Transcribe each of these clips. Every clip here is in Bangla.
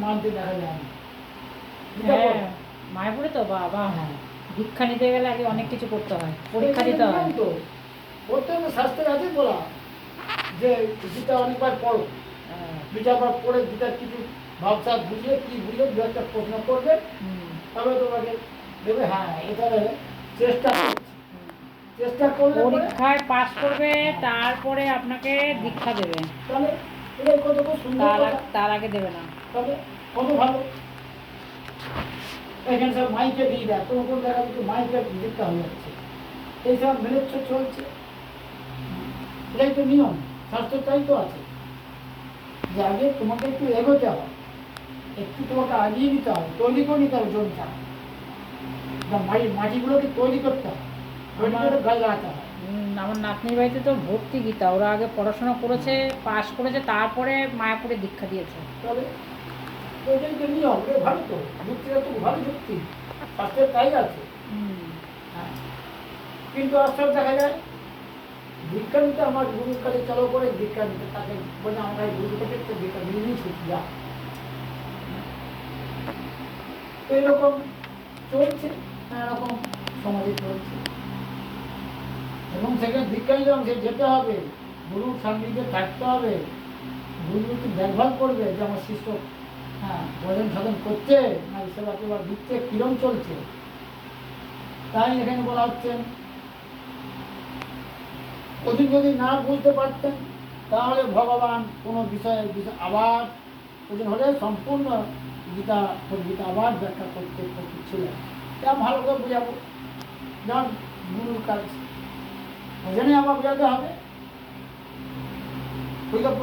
মানতে দেখা যায় হ্যাঁ মায়াপুরে তো বাবা। হ্যাঁ। দীক্ষা নিতে গেলে আগে অনেক কিছু করতে হয় পরীক্ষা দিতে হয়। তো। প্রত্যেক শাস্ত্রে আছে বলা যে গীতা অনেকবার পড়ো। হ্যাঁ, গীতাবার পড়ে গীতার কিছু ভাবসা বুঝলে কি বুঝলে দু একটা প্রশ্ন করবে। তবে তোমাকে দেবে হ্যাঁ এটারে চেষ্টা হুম। চেষ্টা করলে পরে পরীক্ষায় পাশ করবে তারপরে আপনাকে দীক্ষা দেবে। তার। আগ- দেবে না। তবে কত ভালো? এখানে সব মাইকে দিয়ে দেয় কোনো কোনো জায়গায় কিন্তু মাইকে দিতে হয়ে যাচ্ছে। এইসব চলছে। এটাই তো নিয়ম স্বাস্থ্যটাই তো আছে। যে আগে তোমাকে একটু এগোতে হবে একটু তোমাকে আগিয়ে নিতে হবে তৈরি করে নিতে হবে জমিটা মাটিগুলোকে তৈরি করতে হবে। আমার- নাতনির বাড়িতে তো ভর্তি গীতা। ওরা আগে পড়াশোনা করেছে পাশ করেছে তারপরে মায়াপুরে দীক্ষা দিয়েছে। ভালো তো যুক্তিটা তো ভালো যুক্তি স্বাস্থ্যের তাই আছে। হ্যাঁ। কিন্তু আসলে দেখা যায় দীক্ষা নিতে আমার গুরুর কাছে চলো করে দীক্ষা নিতে তাকে বলে আমরা এই গুরুর কাছে একটা দীক্ষা নিয়ে নিয়ে ছুটি যা। তো এরকম চলছে এরকম সমাজে চলছে। এবং সেখানে সে যেতে হবে, গুরুর সান্নিধ্যে থাকতে হবে। গুরু একটু দেখভাল করবে যে আমার শিষ্য হ্যাঁ ভজন সাধন করছে না সেবা কেবা দিচ্ছে, কিরম চলছে? তাই এখানে বলা হচ্ছে ওদিন যদি না বুঝতে পারতেন, তাহলে ভগবান কোনো বিষয়ে আবার ওদিন হলে সম্পূর্ণ গীতা গীতা আবার ব্যাখ্যা করতে ছিলেন। তা ভালো করে বোঝাবো। যেমন গুরুর কাজ। ওজনে আবার বোঝাতে হবে।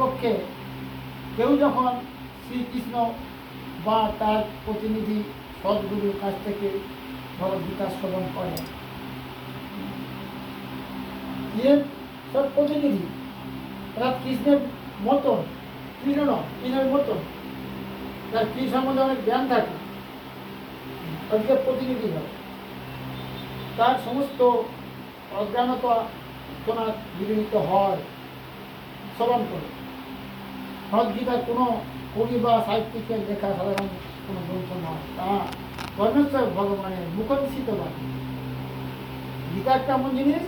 পক্ষে কেউ যখন শ্রীকৃষ্ণ বা তার প্রতিনিধি সদ্গুরুর কাছ থেকে ভগবদ্গীতা শ্রবণ করে যে সব প্রতিনিধি, তারা কৃষ্ণের মতন, কৃষ্ণ কৃষ্ণের মতন, তার কৃষ্ণ সম্বন্ধে অনেক জ্ঞান থাকে আজকে প্রতিনিধি হয় তার সমস্ত অজ্ঞানতা বিলীনিত হয়। করে। কোনো কবি বা সাহিত্যিকের লেখা সাধারণ কোনো গ্রন্থ নয়। তা ভগবানের মুখনিশ্চিত বাণী গীতা একটা এমন জিনিস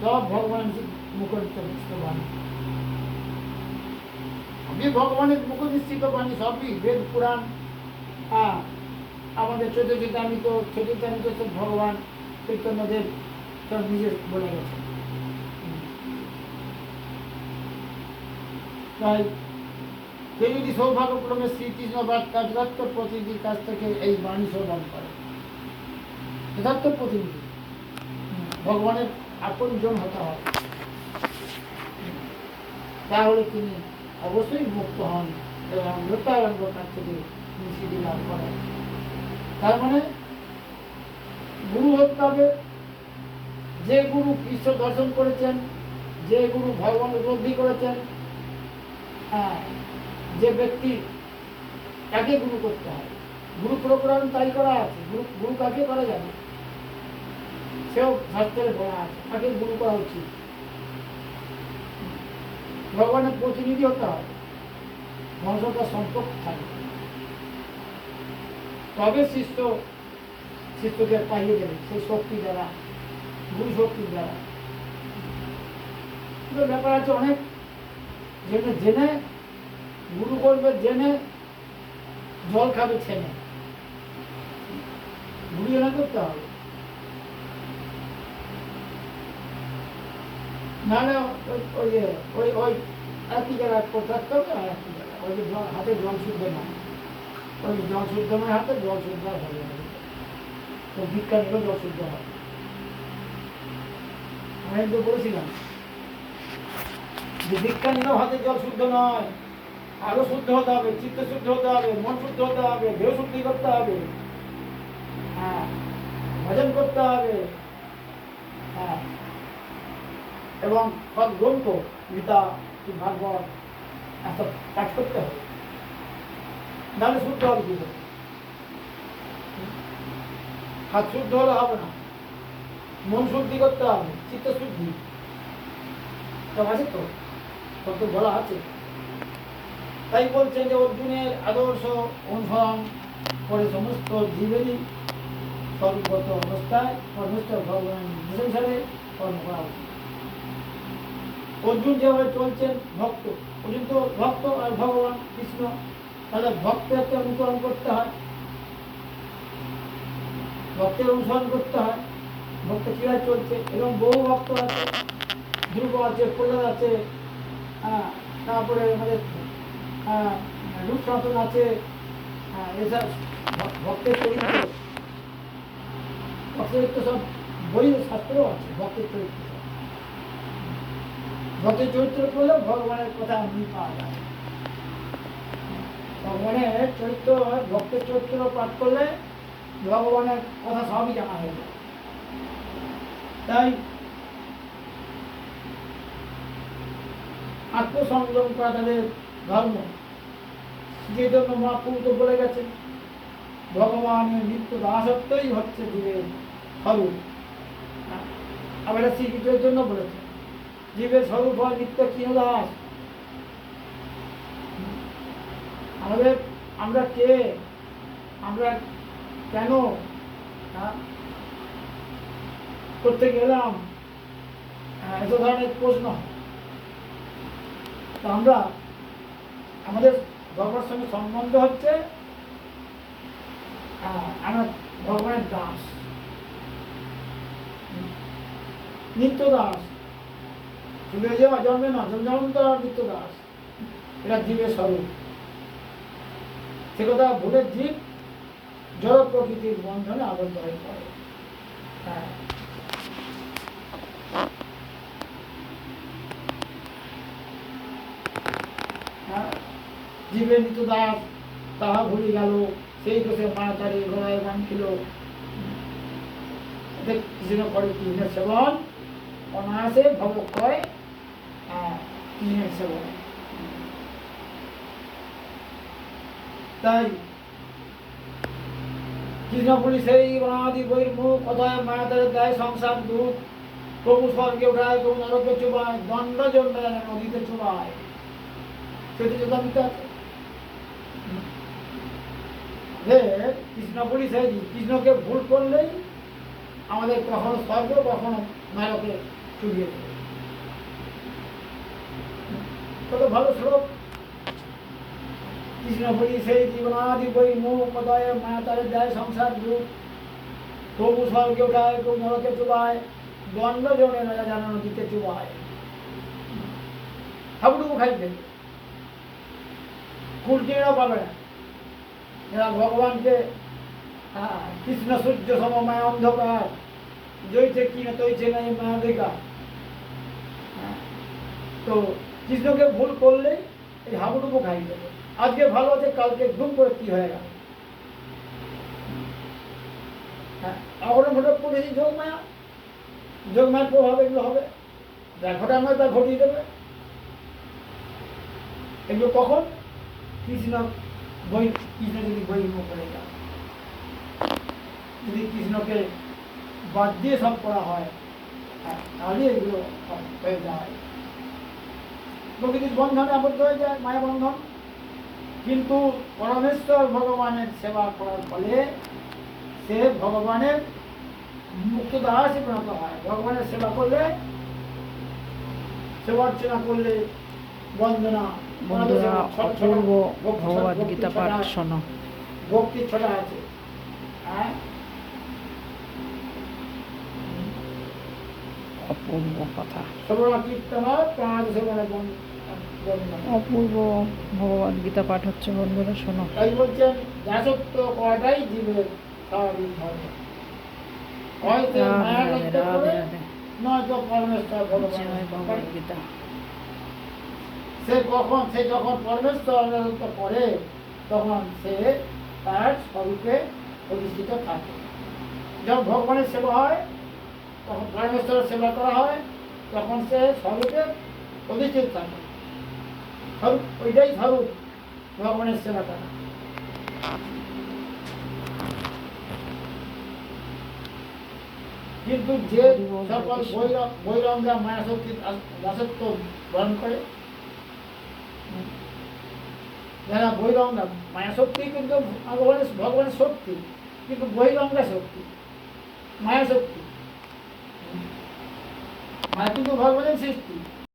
সব ভগবানের মুখনিশ্চিত বাণী সবই ভগবানের মুখনিশ্চিত বাণী সবই, বেদ, পুরাণ আমাদের সব ভগবান সব বলে গেছে তাই যদি সৌভাগ্যক্রমে শ্রীকৃষ্ণ বা তার প্রতিনিধির কাছ থেকে এই বাণী শ্রবণ করে যথার্থ প্রতিনিধি। ভগবানের আপনজন হতে হয় তাহলে তিনি অবশ্যই মুক্ত হন এবং মৃত্যারণ্য কাছ থেকে নিষিদ্ধি লাভ করেন। তার মানে গুরু হতে হবে। যে গুরু ঈশ্বর দর্শন করেছেন, যে গুরু ভগবান উপলব্ধি করেছেন হ্যাঁ যে ব্যক্তি তাকে গুরু করতে হয়। গুরু প্রোগ্রাম তাই করা আছে, গুরু কাকে করা যাবে? সেও শাস্ত্রে বলা আছে, তাকে গুরু করা উচিত। ভগবানের প্রতিনিধি হতে হয় মনুষ্যতার সম্পর্ক থাকে। তবে শিষ্য, শিষ্যকে পাইয়ে দেবে, সেই শক্তি দ্বারা, গুরু শক্তির দ্বারা। ব্যাপার আছে অনেক জেনে জেনে, গুরু করবে জেনে, জল খাবে ছেনে গুরু জেনে করতে হবে। নাহলে ওই যে, ওই ওই একই জায়গায় থাকতে হবে আর একই জায়গায়। ওই যে হাতে জল শুদ্ধ না। ওই জল শুদ্ধ নয় হাতে, জল শুদ্ধ হবে না। তো নিলেও জল শুদ্ধ হবে আমি তো বলেছিলাম ভিক্ষা হাতে জল শুদ্ধ নয়। আরও শুদ্ধ হতে হবে, চিত্ত শুদ্ধ হতে হবে, মন শুদ্ধ হতে হবে, দেহ শুদ্ধি করতে হবে। হ্যাঁ ভজন করতে হবে। হ্যাঁ। এবং সব গ্রন্থ গীতা কি ভাগবত এত পাঠ করতে হবে। নাহলে শুদ্ধ হবে কি হাত শুদ্ধ হলে হবে না। মন শুদ্ধি করতে হবে, চিত্ত শুদ্ধি। সব আছে তো? সব বলা আছে। তাই বলছেন যে অর্জুনের আদর্শ অনুসরণ করে সমস্ত জীবেরই স্বরূপগত অবস্থায় পরমেশ্বর ভগবান নির্দেশ কর্ম করা উচিত। অর্জুন যেভাবে চলছেন, ভক্ত অর্জুন তো ভক্ত আর ভগবান কৃষ্ণ তাহলে ভক্তকে অনুকরণ করতে হয়। ভক্তের অনুসরণ করতে হয়। ভক্ত কীভাবে চলছে? এবং বহু ভক্ত আছে ধ্রুব আছে, প্রহ্লাদ আছে হ্যাঁ, তারপরে আমাদের হ্যাঁ, আছে ভক্তের চরিত্র। ভক্তের চরিত্র সব বই শাস্ত্রও আছে ভক্তের চরিত্র ভক্তের চরিত্র করলে ভগবানের কথা পাওয়া যায়। ভগবানের চরিত্র ভক্তের চরিত্র পাঠ করলে ভগবানের কথা সবই জানা হয়ে যায়। তাই আত্মসংযম করা তাদের ধর্ম। যে জন্য মহাপুরু তো বলে গেছে, ভগবানের নিত্য দাসত্বই হচ্ছে জীবের স্বরূপ। আবার এটা শ্রীকৃষ্ণের জন্য বলেছে, জীবের স্বরূপ হয় নিত্য কিন দাস। আমাদের আমরা কে? আমরা কেন? করতে গেলাম এত ধরনের প্রশ্ন। তো আমরা আমাদের ভগবানের সঙ্গে সম্বন্ধ হচ্ছে আমরা ভগবানের দাস, নিত্য দাস। এই যে জন্মে না জন্মান্ত নিত্য দাস। এটা জীবের স্বরূপ। সে কথা ভুলে জীব জড় প্রকৃতির বন্ধনে আবদ্ধ হয়ে পড়ে। হ্যাঁ। হ্যাঁ, জীবের নিত্য দাস তাহা ভুলে গেল সেই দোষে মায়া তারে ঘোড়ায় বাঁধছিল কৃষ্ণ করে কৃষ্ণের সেবন অনায়াসে ভবক্ষয় হ্যাঁ, কৃষ্ণের সেবন। তাই কৃষ্ণপুরী সেই অনাদি কথায় দেয় সংসার দূত প্রভু স্বর্গে উঠায় প্রভু নরকে চুবায় দণ্ড জন্ডায় নদীতে চুবায় আমি যে সেই কৃষ্ণকে ভুল করলেই আমাদের কখনো স্বর্গ, কখনো নরকে চুবিয়ে দেবে। কত ভালো শ্লোক সেই জীবনাদি বই পদয় মায়া দেয় সংসার দূত প্রভু স্বর্গে উঠায়, প্রভু নরকে চুবায় দণ্ড জনে রাজা জানানো দিতে চুবায়। হাবুডুবু খাইবে কুলকিরা পাবে না। এরা ভগবানকে হ্যাঁ, কৃষ্ণ সূর্য সম মায়া অন্ধকার জয়ছে কি না তৈছে না এই মায়া দেখা হ্যাঁ, তো কৃষ্ণকে ভুল করলে এই হাবুডুবু খাই দেবে। আজকে ভালো আছে কালকে ঘুম করে কি হয়ে গেল? হ্যাঁ এখন মোটে পড়েছি যোগ মায়া যোগ মায়ের প্রভাব এগুলো হবে। যা ঘটানো তা ঘটিয়ে দেবে। এগুলো কখন? কৃষ্ণ বই কৃষ্ণ যদি বই করে যদি কৃষ্ণকে বাদ দিয়ে সব করা হয় হ্যাঁ, তাহলে এগুলো হয়ে যায়। প্রকৃতির বন্ধনে আবদ্ধ হয়ে যায় মায়া বন্ধন। কিন্তু পরমেশ্বর ভগবানের সেবা করার ফলে সে ভগবানের মুক্ত দাসে পরিণত হয়। ভগবানের সেবা করলে সেবা করলে বন্দনা বন্ধুরা অপূর্ব ভগবদ গীতা পাঠ শোনো। ভক্তি ছটা আছে। হ্যাঁ? অপূর্ব কথা। অপূর্ব ভগবদ গীতা পাঠ হচ্ছে বন্ধুরা শোনো। তাই বলছেন দাসত্ব করাটাই জীবের স্বাভাবিক ধর্ম। হয়তো নয়তো পরমেশ্বর ভগবান গীতা। সে কখন সে যখন পরমেশ্বর আনন্দ করে তখন সে তার স্বরূপে প্রতিষ্ঠিত থাকে। যখন ভগবানের সেবা হয়, তখন পরমেশ্বরের সেবা করা হয়, তখন সে স্বরূপে প্রতিষ্ঠিত থাকে। স্বরূপ, ওইটাই স্বরূপ ভগবানের সেবা করা। কিন্তু যে সকল বৈরঙ্গা মায়া শক্তির দাস- দাসত্ব বরণ করে যারা বহিরঙ্গা মায়া শক্তি কিন্তু ভগবানের ভগবানের শক্তি, কিন্তু বহিরঙ্গা শক্তি, মায়া শক্তি। মায়া কিন্তু ভগবানের সৃষ্টি।